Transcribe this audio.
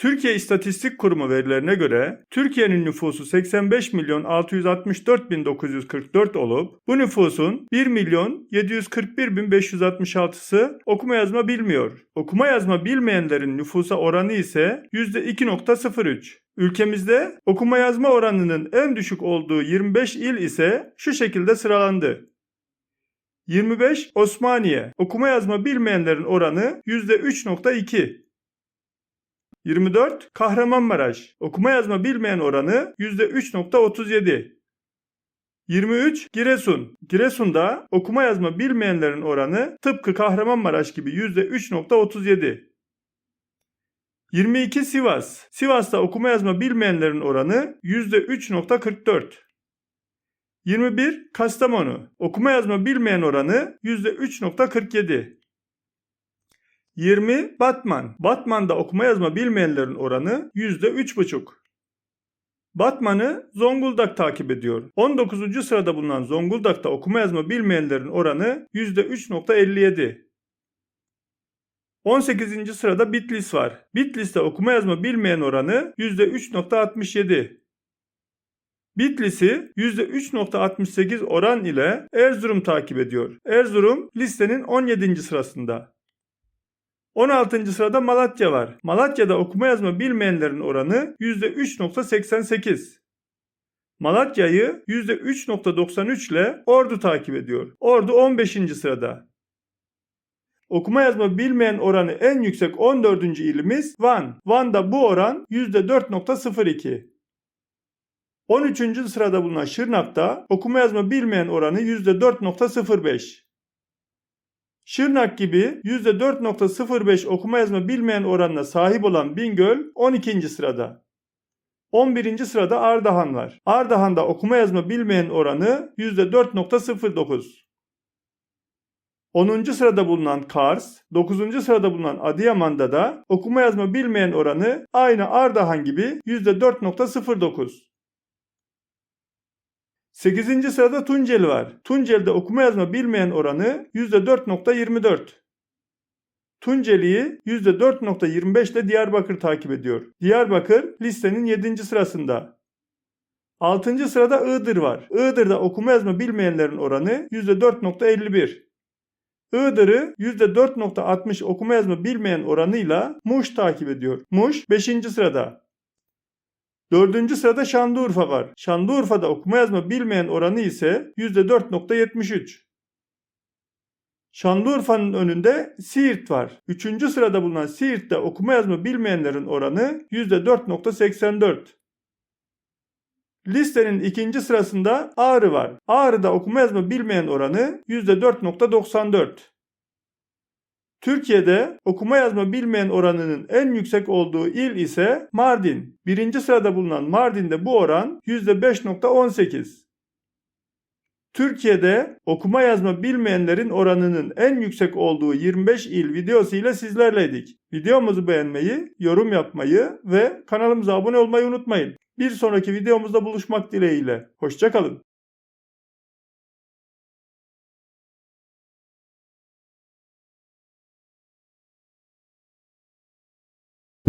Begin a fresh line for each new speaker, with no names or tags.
Türkiye İstatistik Kurumu verilerine göre Türkiye'nin nüfusu 85 milyon 664 bin 944 olup bu nüfusun 1 milyon 741 bin 566'sı okuma yazma bilmiyor. Okuma yazma bilmeyenlerin nüfusa oranı ise %2.03. Ülkemizde okuma yazma oranının en düşük olduğu 25 il ise şu şekilde sıralandı. 25 Osmaniye. Okuma yazma bilmeyenlerin oranı %3.2. 24 Kahramanmaraş. Okuma yazma bilmeyen oranı %3.37. 23 Giresun. Giresun'da okuma yazma bilmeyenlerin oranı tıpkı Kahramanmaraş gibi %3.37. 22 Sivas. Sivas'ta okuma yazma bilmeyenlerin oranı %3.44. 21 Kastamonu. Okuma yazma bilmeyen oranı %3.47. 20 Batman. Batman'da okuma yazma bilmeyenlerin oranı %3.5. Batman'ı Zonguldak takip ediyor. 19. sırada bulunan Zonguldak'ta okuma yazma bilmeyenlerin oranı %3.57. 18. sırada Bitlis var. Bitlis'te okuma yazma bilmeyen oranı %3.67. Bitlis'i %3.68 oran ile Erzurum takip ediyor. Erzurum listenin 17. sırasında. 16. sırada Malatya var. Malatya'da okuma yazma bilmeyenlerin oranı %3.88. Malatya'yı %3.93 ile Ordu takip ediyor. Ordu 15. sırada. Okuma yazma bilmeyen oranı en yüksek 14. ilimiz Van. Van'da bu oran %4.02. 13. sırada bulunan Şırnak'ta okuma yazma bilmeyen oranı %4.05. Şırnak gibi %4.05 okuma yazma bilmeyen oranına sahip olan Bingöl 12. sırada. 11. sırada Ardahan var. Ardahan'da okuma yazma bilmeyen oranı %4.09. 10. sırada bulunan Kars, 9. sırada bulunan Adıyaman'da da okuma yazma bilmeyen oranı aynı Ardahan gibi %4.09. 8. sırada Tunceli var. Tunceli'de okuma yazma bilmeyen oranı %4.24. Tunceli'yi %4.25 ile Diyarbakır takip ediyor. Diyarbakır listenin 7. sırasında. 6. sırada Iğdır var. Iğdır'da okuma yazma bilmeyenlerin oranı %4.51. Iğdır'ı %4.60 okuma yazma bilmeyen oranıyla Muş takip ediyor. Muş 5. sırada. Dördüncü sırada Şanlıurfa var. Şanlıurfa'da okuma yazma bilmeyen oranı ise %4.73. Şanlıurfa'nın önünde Siirt var. Üçüncü sırada bulunan Siirt'te okuma yazma bilmeyenlerin oranı %4.84. Listenin ikinci sırasında Ağrı var. Ağrı'da okuma yazma bilmeyen oranı %4.94. Türkiye'de okuma yazma bilmeyen oranının en yüksek olduğu il ise Mardin. Birinci sırada bulunan Mardin'de bu oran %5.18. Türkiye'de okuma yazma bilmeyenlerin oranının en yüksek olduğu 25 il videosu ile sizlerleydik. Videomuzu beğenmeyi, yorum yapmayı ve kanalımıza abone olmayı unutmayın. Bir sonraki videomuzda buluşmak dileğiyle. Hoşçakalın.